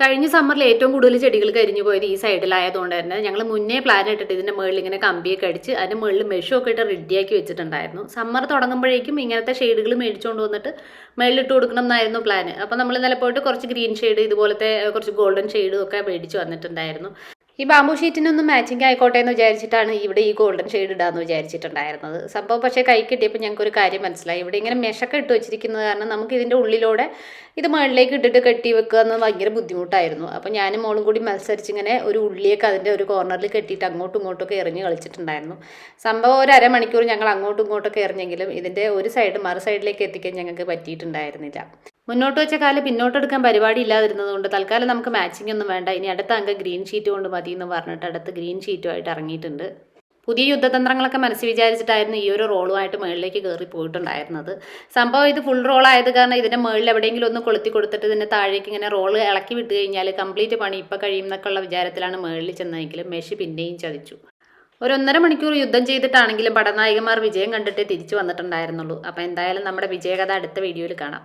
കഴിഞ്ഞ സമ്മറിൽ ഏറ്റവും കൂടുതൽ ചെടികൾ കരിഞ്ഞു പോയത് ഈ സൈഡിലായതുകൊണ്ട് തന്നെ ഞങ്ങൾ മുന്നേ പ്ലാൻ ഇട്ടിട്ട് ഇതിന്റെ മുകളിൽ ഇങ്ങനെ കമ്പിയൊക്കെ അടിച്ച് അതിന്റെ മുകളിൽ മെഷൊക്കെ ഇട്ട് റെഡിയാക്കി വെച്ചിട്ടുണ്ടായിരുന്നു. സമ്മർ തുടങ്ങുമ്പോഴേക്കും ഇങ്ങനത്തെ ഷെയ്ഡുകൾ മേടിച്ചുകൊണ്ട് വന്നിട്ട് മുകളിലിട്ട് കൊടുക്കണം എന്നായിരുന്നു പ്ലാൻ അപ്പോൾ നമ്മൾ ഇന്നലെ കുറച്ച് ഗ്രീൻ ഷെയ്ഡ് ഇതുപോലത്തെ കുറച്ച് ഗോൾഡൻ ഷെയ്ഡും ഒക്കെ മേടിച്ച് വന്നിട്ടുണ്ടായിരുന്നു. ഈ ബാമ്പു ഷീറ്റിനൊന്നും മാച്ചിങ് ആയിക്കോട്ടെ എന്ന് വിചാരിച്ചിട്ടാണ് ഇവിടെ ഈ ഗോൾഡൻ ഷെയ്ഡ് ഇടാന്ന് വിചാരിച്ചിട്ടുണ്ടായിരുന്നത്. സംഭവം പക്ഷേ കൈ കിട്ടിയപ്പോൾ ഞങ്ങൾക്ക് ഒരു കാര്യം മനസ്സിലായി. ഇവിടെ ഇങ്ങനെ മെഷൊക്കെ ഇട്ട് വെച്ചിരിക്കുന്നത് കാരണം നമുക്ക് ഇതിന്റെ ഉള്ളിലൂടെ ഇത് മുകളിലേക്ക് ഇട്ടിട്ട് കെട്ടി വെക്കുക എന്ന് ഭയങ്കര ബുദ്ധിമുട്ടായിരുന്നു. അപ്പോൾ ഞാനും മോളും കൂടി മത്സരിച്ച് ഇങ്ങനെ ഒരു ഉള്ളിയൊക്കെ അതിന്റെ ഒരു കോർണറിൽ കെട്ടിയിട്ട് അങ്ങോട്ടും ഇങ്ങോട്ടൊക്കെ എറിഞ്ഞ് കളിച്ചിട്ടുണ്ടായിരുന്നു. സംഭവം ഒരു അരമണിക്കൂർ ഞങ്ങൾ അങ്ങോട്ടും ഇങ്ങോട്ടൊക്കെ എറിഞ്ഞെങ്കിലും ഇതിന്റെ ഒരു സൈഡ് മറു സൈഡിലേക്ക് എത്തിക്കാൻ ഞങ്ങൾക്ക് പറ്റിയിട്ടുണ്ടായിരുന്നില്ല. മുന്നോട്ട് വെച്ച കാലം പിന്നോട്ടെടുക്കാൻ പരിപാടി ഇല്ലാതിരുന്നത് കൊണ്ട് തൽക്കാലം നമുക്ക് മാച്ചിങ് ഒന്നും വേണ്ട. ഇനി അടുത്ത അംഗം ഗ്രീൻ ഷീറ്റ് കൊണ്ട് മതി എന്ന് പറഞ്ഞിട്ട് അടുത്ത് ഗ്രീൻ ഷീറ്റുമായിട്ട് ഇറങ്ങിയിട്ടുണ്ട്. പുതിയ യുദ്ധതന്ത്രങ്ങളൊക്കെ മനസ്സിൽ വിചാരിച്ചിട്ടായിരുന്നു ഈ ഒരു റോളുമായിട്ട് മുകളിലേക്ക് കയറി പോയിട്ടുണ്ടായിരുന്നത്. സംഭവം ഇത് ഫുൾ റോൾ ആയത് കാരണം ഇതിന്റെ മുകളിൽ എവിടെയെങ്കിലും ഒന്ന് കൊളുത്തി കൊടുത്തിട്ട് ഇതിന്റെ താഴേക്ക് ഇങ്ങനെ റോൾ ഇളക്കി വിട്ട് കഴിഞ്ഞാൽ കംപ്ലീറ്റ് പണി ഇപ്പോൾ കഴിയും എന്നൊക്കെയുള്ള വിചാരത്തിലാണ് മുകളിൽ ചെന്നതെങ്കിലും മെഷി പിന്നെയും ചതിച്ചു. ഒരു ഒന്നര മണിക്കൂർ യുദ്ധം ചെയ്തിട്ടാണെങ്കിലും പടനായികമാർ വിജയം കണ്ടിട്ടേ തിരിച്ചു വന്നിട്ടുണ്ടായിരുന്നുള്ളൂ. അപ്പോൾ എന്തായാലും നമ്മുടെ വിജയകഥ അടുത്ത വീഡിയോയിൽ കാണാം.